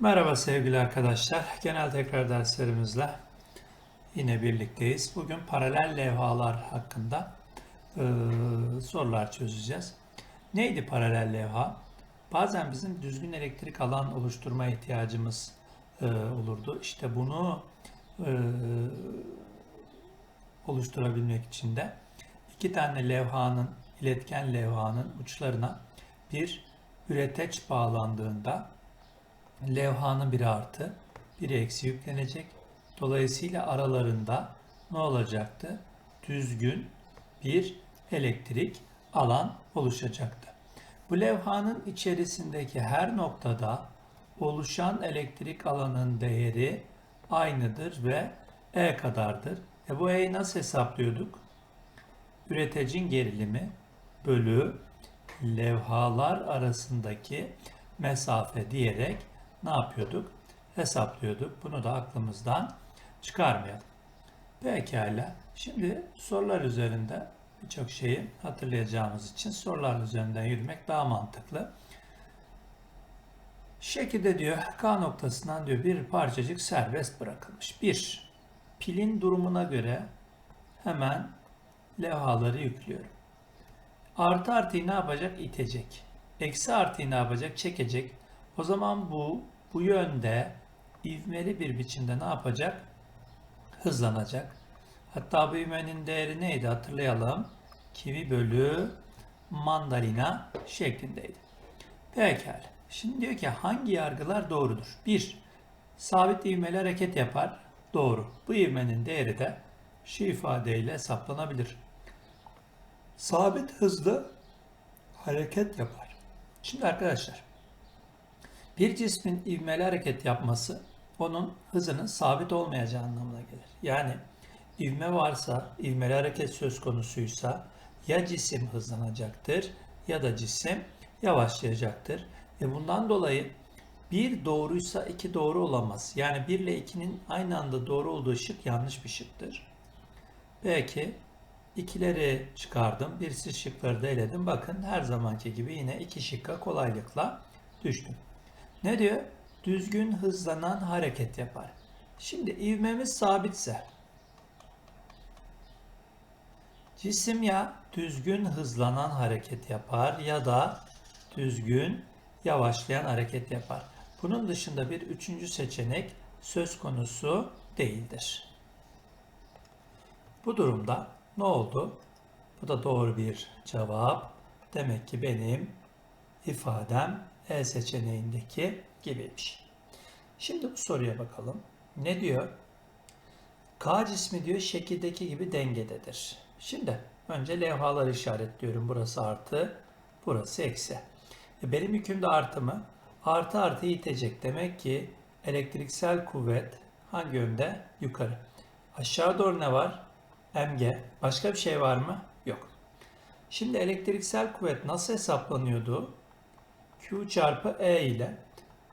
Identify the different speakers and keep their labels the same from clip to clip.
Speaker 1: Merhaba sevgili arkadaşlar. Genel tekrar derslerimizle yine birlikteyiz. Bugün paralel levhalar hakkında e, sorular çözeceğiz. Neydi paralel levha? Bazen bizim düzgün elektrik alan oluşturma ihtiyacımız e, olurdu. İşte bunu e, oluşturabilmek için de iki tane levhanın, iletken levhanın uçlarına bir üreteç bağlandığında levhanın biri artı, biri eksi yüklenecek. Dolayısıyla aralarında ne olacaktı? Düzgün bir elektrik alan oluşacaktı. Bu levhanın içerisindeki her noktada oluşan elektrik alanın değeri aynıdır ve E kadardır. E bu E'yi nasıl hesaplıyorduk? Üreticinin gerilimi bölü levhalar arasındaki mesafe diyerek ne yapıyorduk? Hesaplıyorduk. Bunu da aklımızdan çıkarmayalım. Pekala. Şimdi sorular üzerinde birçok şeyi hatırlayacağımız için sorular üzerinden yürümek daha mantıklı. Şekilde diyor K noktasından diyor bir parçacık serbest bırakılmış. Bir, pilin durumuna göre hemen levhaları yüklüyorum. Artı artıyı ne yapacak? İtecek. Eksi artıyı ne yapacak? Çekecek. O zaman bu bu yönde ivmeli bir biçimde ne yapacak? Hızlanacak. Hatta bu ivmenin değeri neydi hatırlayalım. Kivi bölü mandalina şeklindeydi. Pekala. Şimdi diyor ki hangi yargılar doğrudur? 1. Sabit ivmeli hareket yapar. Doğru. Bu ivmenin değeri de şu ifadeyle hesaplanabilir. Sabit hızlı hareket yapar. Şimdi arkadaşlar bir cismin ivmeli hareket yapması onun hızının sabit olmayacağı anlamına gelir. Yani ivme varsa, ivmeli hareket söz konusuysa ya cisim hızlanacaktır ya da cisim yavaşlayacaktır. E bundan dolayı bir doğruysa iki doğru olamaz. Yani 1 ile 2'nin aynı anda doğru olduğu şık yanlış bir şıktır. Peki ikileri çıkardım. Birisi şıkları da eledim. Bakın her zamanki gibi yine iki şıkka kolaylıkla düştüm. Ne diyor? Düzgün hızlanan hareket yapar. Şimdi ivmemiz sabitse cisim ya düzgün hızlanan hareket yapar ya da düzgün yavaşlayan hareket yapar. Bunun dışında bir üçüncü seçenek söz konusu değildir. Bu durumda ne oldu? Bu da doğru bir cevap. Demek ki benim ifadem E seçeneğindeki gibiymiş. Şimdi bu soruya bakalım. Ne diyor? K cismi diyor şekildeki gibi dengededir. Şimdi önce levhaları işaretliyorum. Burası artı, burası eksi. E benim yüküm de artı mı? Artı artı itecek. Demek ki elektriksel kuvvet hangi yönde? Yukarı. Aşağı doğru ne var? mg. Başka bir şey var mı? Yok. Şimdi elektriksel kuvvet nasıl hesaplanıyordu? Q çarpı E ile.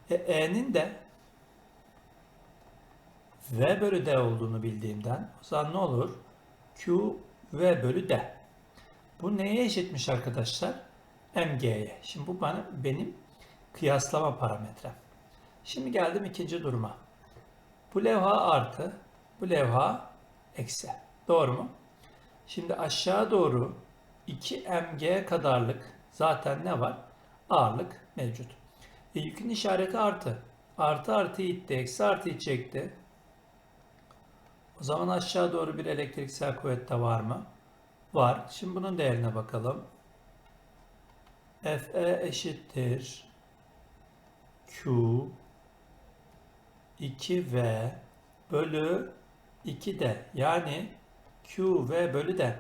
Speaker 1: E, E'nin de V bölü D olduğunu bildiğimden o zaman ne olur? Q V bölü D. Bu neye eşitmiş arkadaşlar? MG'ye. Şimdi bu bana benim kıyaslama parametrem. Şimdi geldim ikinci duruma. Bu levha artı, bu levha eksi. Doğru mu? Şimdi aşağı doğru 2 mg kadarlık zaten ne var? Ağırlık mevcut. E, yükün işareti artı. Artı artı itti, eksi artı çekti. O zaman aşağı doğru bir elektriksel kuvvet de var mı? Var. Şimdi bunun değerine bakalım. Fe eşittir Q 2V bölü 2D. Yani QV bölü D.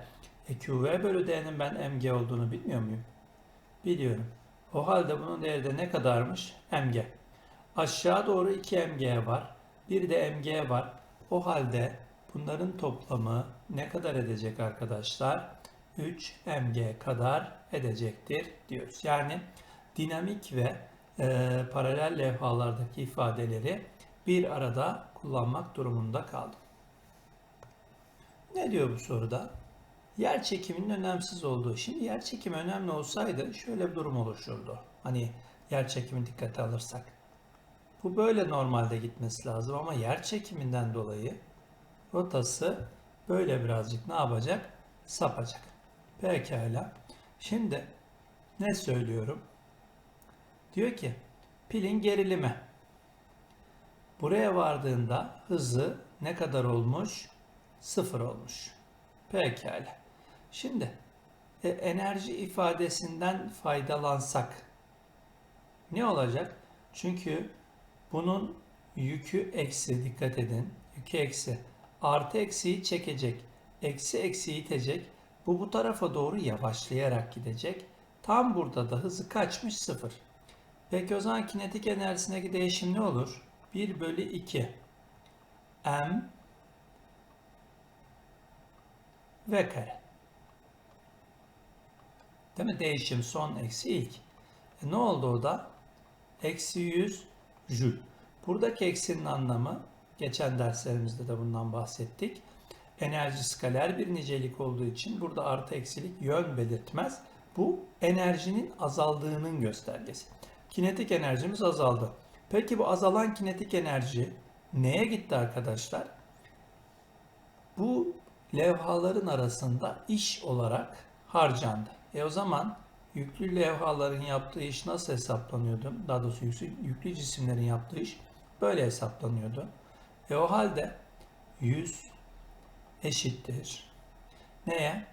Speaker 1: E QV bölü D'nin ben mg olduğunu bilmiyor muyum? Biliyorum. O halde bunun değeri de ne kadarmış? mg. Aşağı doğru 2 mg var. Bir de mg var. O halde bunların toplamı ne kadar edecek arkadaşlar? 3 mg kadar edecektir diyoruz. Yani dinamik ve e, paralel levhalardaki ifadeleri bir arada kullanmak durumunda kaldım. Ne diyor bu soruda? Yer çekiminin önemsiz olduğu. Şimdi yer çekimi önemli olsaydı şöyle bir durum oluşurdu. Hani yer çekimi dikkate alırsak. Bu böyle normalde gitmesi lazım ama yer çekiminden dolayı rotası böyle birazcık ne yapacak? Sapacak. Pekala. Şimdi ne söylüyorum? Diyor ki pilin gerilimi. Buraya vardığında hızı ne kadar olmuş? Sıfır olmuş. Pekala. Şimdi e, enerji ifadesinden faydalansak ne olacak? Çünkü bunun yükü eksi dikkat edin. Yükü eksi. Artı eksiyi çekecek. Eksi eksiyi itecek. Bu bu tarafa doğru yavaşlayarak gidecek. Tam burada da hızı kaçmış? Sıfır. Peki o zaman kinetik enerjisindeki değişim ne olur? 1 bölü 2 m v kare. Değil mi? Değişim son eksi ilk. E ne oldu o da? Eksi 100 jül. Buradaki eksinin anlamı, geçen derslerimizde de bundan bahsettik. Enerji skaler bir nicelik olduğu için burada artı eksilik yön belirtmez. Bu enerjinin azaldığının göstergesi. Kinetik enerjimiz azaldı. Peki bu azalan kinetik enerji neye gitti arkadaşlar? Bu levhaların arasında iş olarak harcandı. E o zaman yüklü levhaların yaptığı iş nasıl hesaplanıyordu? Daha doğrusu yüklü, cisimlerin yaptığı iş böyle hesaplanıyordu. E o halde 100 eşittir. Neye?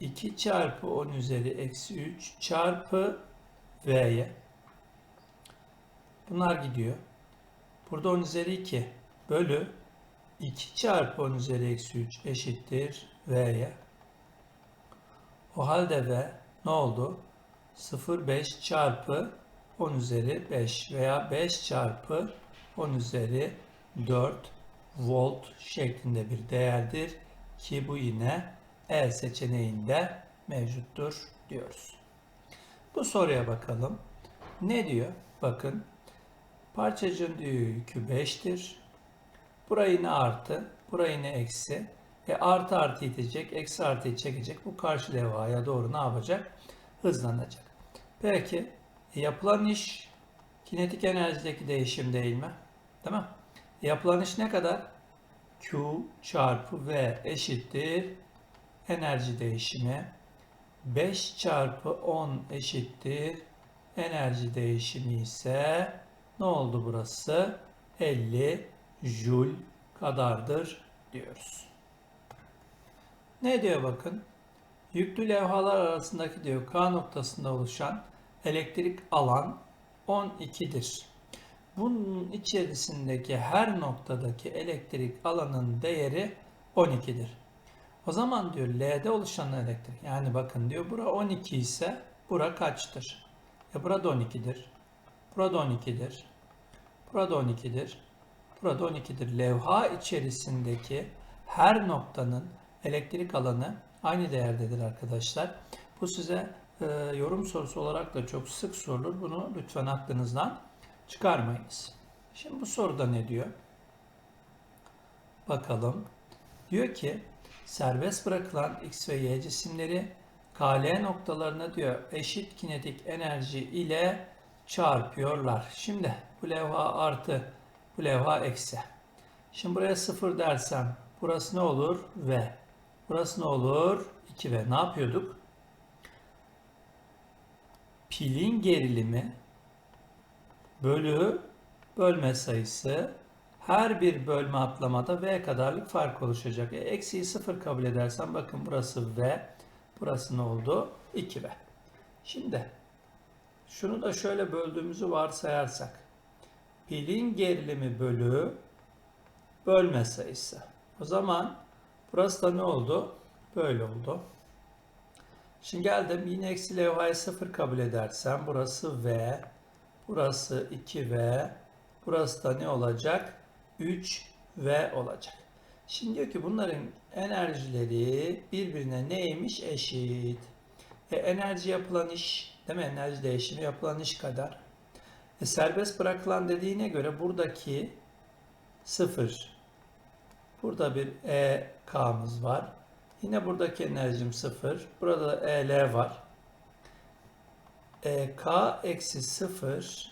Speaker 1: 2 çarpı 10 üzeri eksi 3 çarpı V'ye. Bunlar gidiyor. Burada 10 üzeri 2 bölü 2 çarpı 10 üzeri eksi 3 eşittir V'ye. O halde V ne oldu? 0,5 çarpı 10 üzeri 5 veya 5 çarpı 10 üzeri 4 volt şeklinde bir değerdir ki bu yine E seçeneğinde mevcuttur diyoruz. Bu soruya bakalım. Ne diyor? Bakın parçacığın yükü 5'tir. Burayı ne artı, burayı ne eksi. E artı artı itecek, eksi artıyı çekecek. Bu karşı levhaya doğru ne yapacak? Hızlanacak. Peki e yapılan iş kinetik enerjideki değişim değil mi? Değil mi? Yapılan iş ne kadar? Q çarpı V eşittir enerji değişimi. 5 çarpı 10 eşittir enerji değişimi ise ne oldu burası? 50 joule kadardır diyoruz. Ne diyor bakın? Yüklü levhalar arasındaki diyor K noktasında oluşan elektrik alan 12'dir. Bunun içerisindeki her noktadaki elektrik alanın değeri 12'dir. O zaman diyor L'de oluşan elektrik yani bakın diyor bura 12 ise bura kaçtır? E burada 12'dir. Burada 12'dir. Burada 12'dir. Burada 12'dir. Levha içerisindeki her noktanın elektrik alanı aynı değerdedir arkadaşlar. Bu size e, yorum sorusu olarak da çok sık sorulur. Bunu lütfen aklınızdan çıkarmayınız. Şimdi bu soruda ne diyor? Bakalım. Diyor ki serbest bırakılan X ve Y cisimleri KL noktalarına diyor eşit kinetik enerji ile çarpıyorlar. Şimdi bu levha artı bu levha eksi. Şimdi buraya 0 dersem burası ne olur? V. Burası ne olur? 2V. Ne yapıyorduk? Pilin gerilimi bölü bölme sayısı her bir bölme atlamada V kadarlık fark oluşacak. E, eksiği 0 kabul edersem bakın burası V. Burası ne oldu? 2V. Şimdi şunu da şöyle böldüğümüzü varsayarsak. Pilin gerilimi bölü bölme sayısı. O zaman burası da ne oldu? Böyle oldu. Şimdi geldim yine eksi levhayı 0 kabul edersem burası V. Burası 2V. Burası da ne olacak? 3V olacak. Şimdi diyor ki bunların enerjileri birbirine neymiş? Eşit. E, enerji yapılan iş, değil mi? Enerji değişimi yapılan iş kadar. E, serbest bırakılan dediğine göre buradaki 0. Burada bir EK'mız var. Yine buradaki enerjim 0. Burada EL var. EK eksi 0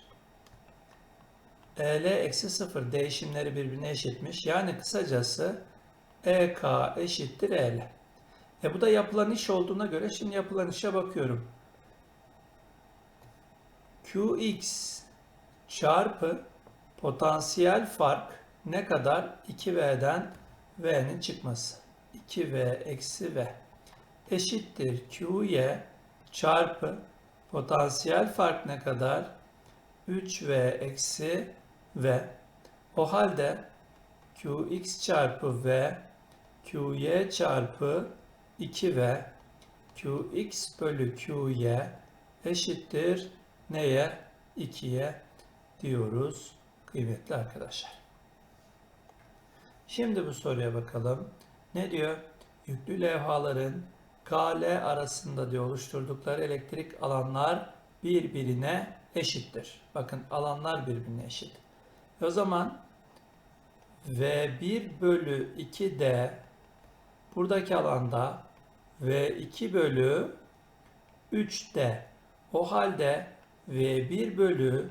Speaker 1: EL eksi 0 değişimleri birbirine eşitmiş. Yani kısacası EK eşittir EL. E bu da yapılan iş olduğuna göre şimdi yapılan işe bakıyorum. Qx çarpı potansiyel fark ne kadar? 2V'den V'nin çıkması. 2V eksi V eşittir Qy çarpı potansiyel fark ne kadar? 3V eksi V. O halde Qx çarpı V Qy çarpı 2V Qx bölü Qy eşittir neye? 2'ye diyoruz kıymetli arkadaşlar. Şimdi bu soruya bakalım. Ne diyor? Yüklü levhaların KL arasında diyor oluşturdukları elektrik alanlar birbirine eşittir. Bakın alanlar birbirine eşit. O zaman V1 bölü 2D buradaki alanda V2 bölü 3D. O halde V1 bölü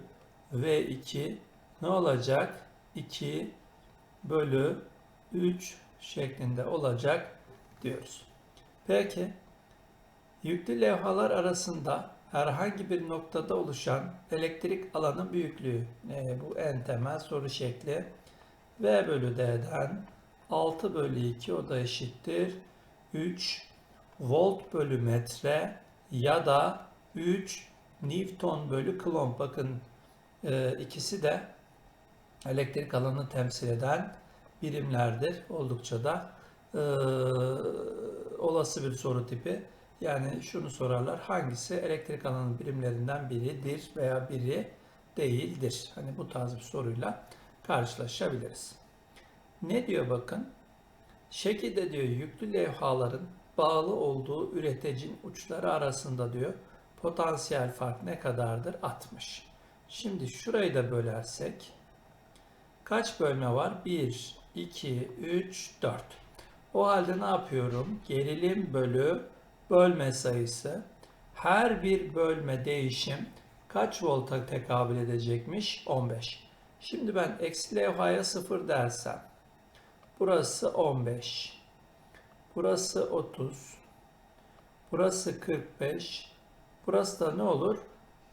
Speaker 1: V2 ne olacak? 2 bölü 3 şeklinde olacak diyoruz. Peki yüklü levhalar arasında herhangi bir noktada oluşan elektrik alanın büyüklüğü e, bu en temel soru şekli V bölü D'den 6 bölü 2 o da eşittir 3 volt bölü metre ya da 3 Newton bölü Coulomb. Bakın e, ikisi de elektrik alanını temsil eden birimlerdir. Oldukça da e, olası bir soru tipi. Yani şunu sorarlar hangisi elektrik alanının birimlerinden biridir veya biri değildir. Hani bu tarz bir soruyla karşılaşabiliriz. Ne diyor bakın? Şekilde diyor yüklü levhaların bağlı olduğu üreticinin uçları arasında diyor potansiyel fark ne kadardır? 60. Şimdi şurayı da bölersek kaç bölme var? 1, 2, 3, 4. O halde ne yapıyorum? Gerilim bölü bölme sayısı. Her bir bölme değişim kaç volta tekabül edecekmiş? 15. Şimdi ben eksi levhaya 0 dersem burası 15. Burası 30. Burası 45. Burası da ne olur?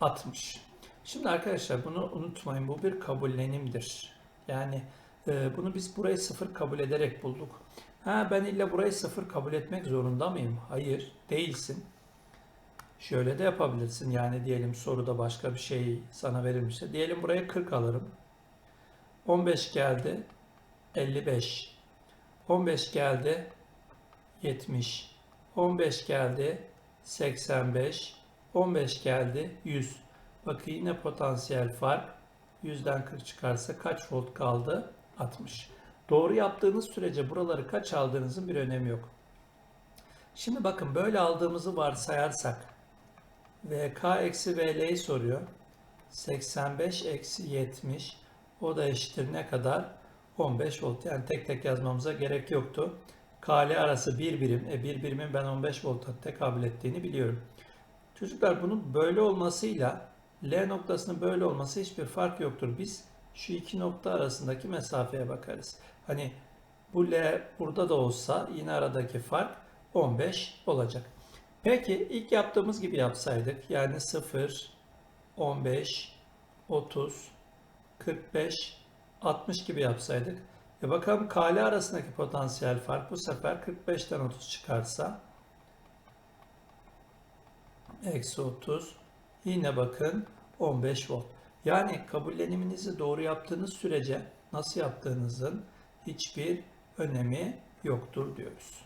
Speaker 1: 60. Şimdi arkadaşlar bunu unutmayın. Bu bir kabullenimdir. Yani e, bunu biz burayı sıfır kabul ederek bulduk. Ha ben illa burayı sıfır kabul etmek zorunda mıyım? Hayır, değilsin. Şöyle de yapabilirsin. Yani diyelim soruda başka bir şey sana verilmişse. Diyelim buraya 40 alırım. 15 geldi. 55. 15 geldi. 70. 15 geldi. 85. 15 geldi. 100. Bakın yine potansiyel fark. 100'den 40 çıkarsa kaç volt kaldı? 60. Doğru yaptığınız sürece buraları kaç aldığınızın bir önemi yok. Şimdi bakın böyle aldığımızı varsayarsak VK eksi VL'yi soruyor. 85 eksi 70 o da eşittir ne kadar? 15 volt. Yani tek tek yazmamıza gerek yoktu. KL arası bir birim. E bir birimin ben 15 volta tekabül ettiğini biliyorum. Çocuklar bunun böyle olmasıyla L noktasının böyle olması hiçbir fark yoktur. Biz şu iki nokta arasındaki mesafeye bakarız. Hani bu L burada da olsa yine aradaki fark 15 olacak. Peki ilk yaptığımız gibi yapsaydık yani 0, 15, 30, 45, 60 gibi yapsaydık. E bakalım KL arasındaki potansiyel fark bu sefer 45'ten 30 çıkarsa eksi 30 yine bakın 15 volt. Yani kabulleniminizi doğru yaptığınız sürece nasıl yaptığınızın hiçbir önemi yoktur diyoruz.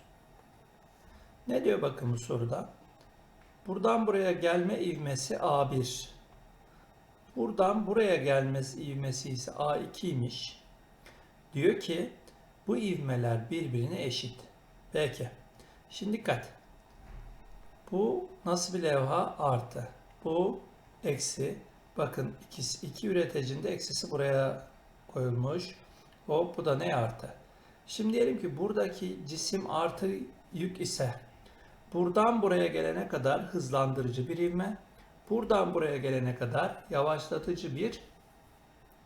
Speaker 1: Ne diyor bakın bu soruda? Buradan buraya gelme ivmesi A1. Buradan buraya gelmesi ivmesi ise A2'ymiş. Diyor ki bu ivmeler birbirine eşit. Peki. Şimdi dikkat. Bu nasıl bir levha? Artı. Bu eksi. Bakın ikisi, iki üreticinde eksisi buraya koyulmuş. Hop bu da ne artı? Şimdi diyelim ki buradaki cisim artı yük ise buradan buraya gelene kadar hızlandırıcı bir ivme, buradan buraya gelene kadar yavaşlatıcı bir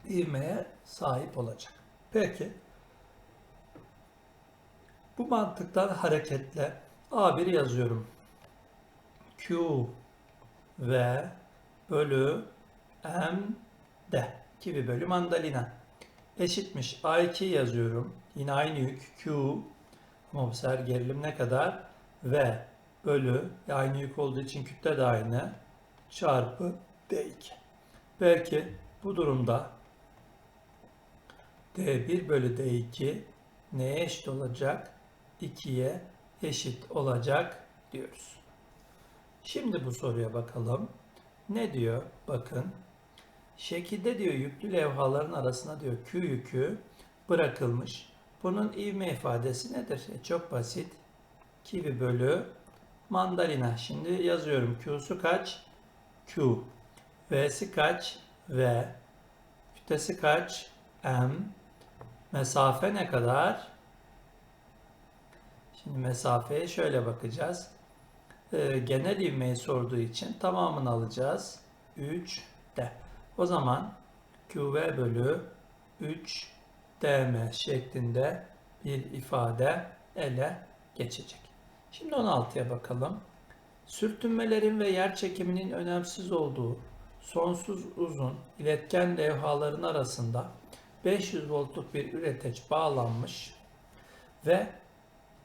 Speaker 1: ivmeye sahip olacak. Peki bu mantıktan hareketle A1 yazıyorum. Q V bölü M D gibi bölü mandalina eşitmiş A2 yazıyorum. Yine aynı yük Q ama bu sefer gerilim ne kadar? V bölü aynı yük olduğu için kütle de aynı çarpı D2. Belki bu durumda D1 bölü D2 neye eşit olacak? 2'ye eşit olacak diyoruz. Şimdi bu soruya bakalım. Ne diyor? Bakın. Şekilde diyor yüklü levhaların arasına diyor Q yükü bırakılmış. Bunun ivme ifadesi nedir? E, çok basit. Kivi bölü mandalina. Şimdi yazıyorum. Q'su kaç? Q. V'si kaç? V. Kütlesi kaç? M. Mesafe ne kadar? Şimdi mesafeye şöyle bakacağız. Ee, genel ivmeyi sorduğu için tamamını alacağız. 3 D. O zaman QV bölü 3 DM şeklinde bir ifade ele geçecek. Şimdi 16'ya bakalım. Sürtünmelerin ve yer çekiminin önemsiz olduğu sonsuz uzun iletken levhaların arasında 500 voltluk bir üreteç bağlanmış ve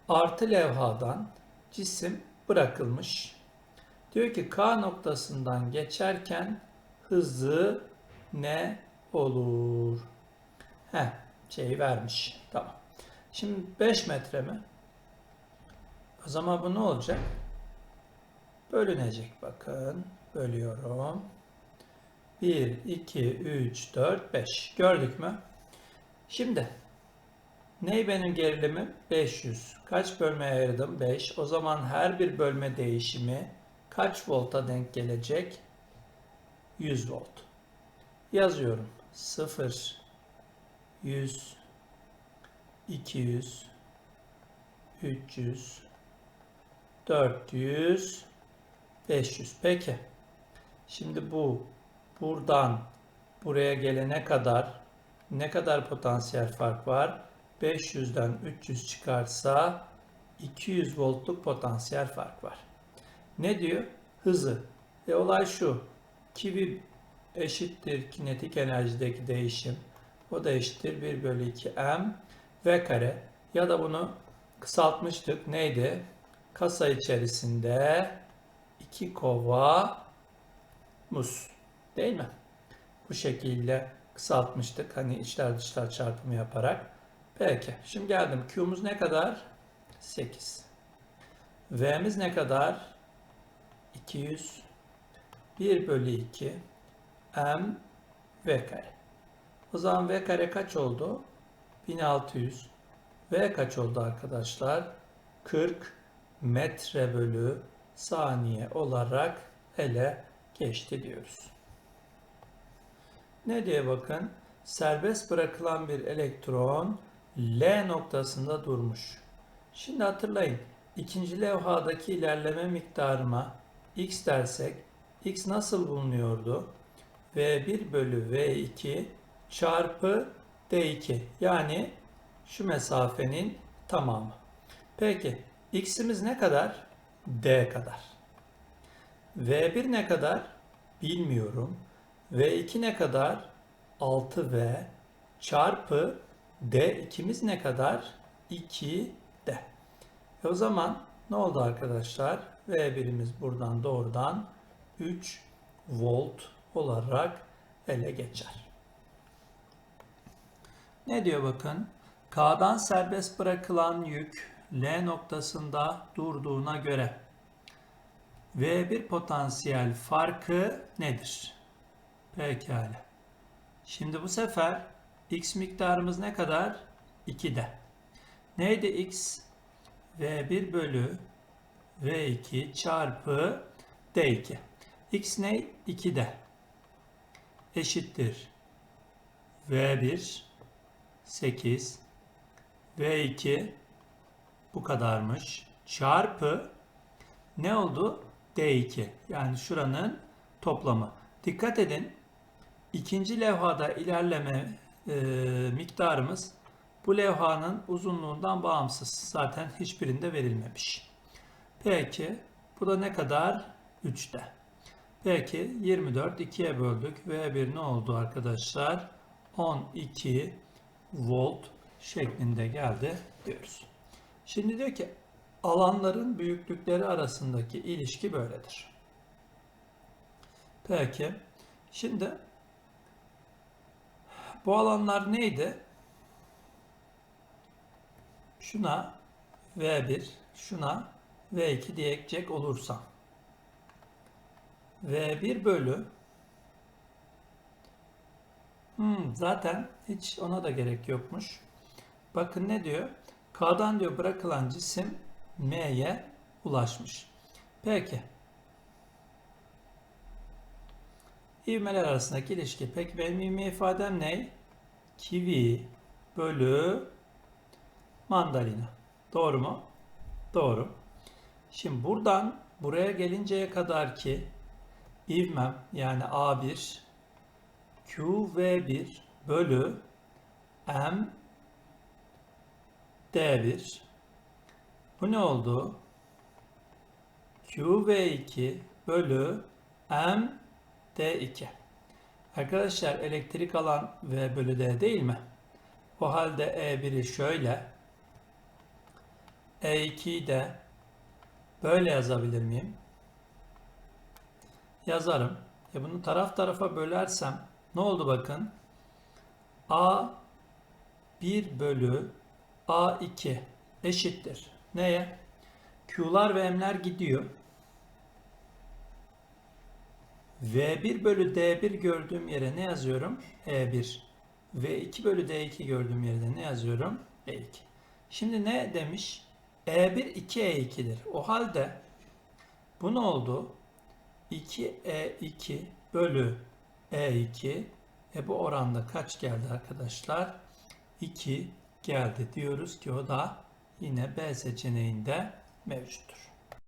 Speaker 1: artı levhadan cisim bırakılmış. Diyor ki K noktasından geçerken hızı ne olur? He, şeyi vermiş. Tamam. Şimdi 5 metre mi? O zaman bu ne olacak? Bölünecek bakın. Bölüyorum. 1, 2, 3, 4, 5. Gördük mü? Şimdi ney benim gerilimim? 500. Kaç bölmeye ayırdım? 5. O zaman her bir bölme değişimi kaç volta denk gelecek? 100 volt. Yazıyorum. 0, 100, 200, 300, 400, 500. Peki. Şimdi bu buradan buraya gelene kadar ne kadar potansiyel fark var? 500'den 300 çıkarsa 200 voltluk potansiyel fark var. Ne diyor? Hızı. E olay şu. Kivi eşittir kinetik enerjideki değişim. O da eşittir 1 bölü 2 m v kare. Ya da bunu kısaltmıştık. Neydi? Kasa içerisinde 2 kova muz. Değil mi? Bu şekilde kısaltmıştık. Hani içler dışlar çarpımı yaparak. Peki. Şimdi geldim. Q'muz ne kadar? 8. V'miz ne kadar? 200. 1 bölü 2 m v kare. O zaman v kare kaç oldu? 1600. V kaç oldu arkadaşlar? 40 metre bölü saniye olarak ele geçti diyoruz. Ne diye bakın? Serbest bırakılan bir elektron L noktasında durmuş. Şimdi hatırlayın. ikinci levhadaki ilerleme miktarıma x dersek x nasıl bulunuyordu? V1 bölü V2 çarpı D2 yani şu mesafenin tamamı. Peki x'imiz ne kadar? D kadar. V1 ne kadar? Bilmiyorum. V2 ne kadar? 6V çarpı D2'miz ne kadar? 2D. E o zaman ne oldu arkadaşlar? V1'imiz buradan doğrudan 3 volt olarak ele geçer. Ne diyor bakın? K'dan serbest bırakılan yük L noktasında durduğuna göre V1 potansiyel farkı nedir? Pekala. Şimdi bu sefer x miktarımız ne kadar? 2'de. Neydi x? V1 bölü V2 çarpı D2. X ne? 2'de. Eşittir. V1 8 V2 bu kadarmış. Çarpı ne oldu? D2. Yani şuranın toplamı. Dikkat edin. İkinci levhada ilerleme e, miktarımız bu levhanın uzunluğundan bağımsız. Zaten hiçbirinde verilmemiş. Peki bu da ne kadar? 3'te. Peki 24 2'ye böldük. V1 ne oldu arkadaşlar? 12 volt şeklinde geldi diyoruz. Şimdi diyor ki alanların büyüklükleri arasındaki ilişki böyledir. Peki şimdi bu alanlar neydi? Şuna V1, şuna V2 diyecek olursam V1 bölü Hmm, zaten hiç ona da gerek yokmuş. Bakın ne diyor? K'dan diyor bırakılan cisim M'ye ulaşmış. Peki. İvmeler arasındaki ilişki. Peki benim ivme ifadem ne? Kivi bölü mandalina. Doğru mu? Doğru. Şimdi buradan buraya gelinceye kadar ki ivmem yani A1 QV1 bölü M D1 bu ne oldu? QV2 bölü M D2 Arkadaşlar elektrik alan V bölü D değil mi? O halde E1'i şöyle E2'yi de böyle yazabilir miyim? Yazarım. E bunu taraf tarafa bölersem ne oldu bakın? A 1 bölü A2 eşittir. Neye? Q'lar ve M'ler gidiyor. V1 bölü D1 gördüğüm yere ne yazıyorum? E1. V2 bölü D2 gördüğüm yerde ne yazıyorum? E2. Şimdi ne demiş? E1 2E2'dir. O halde bu ne oldu? 2E2 bölü E2 e bu oranda kaç geldi arkadaşlar? 2 geldi diyoruz ki o da yine B seçeneğinde mevcuttur.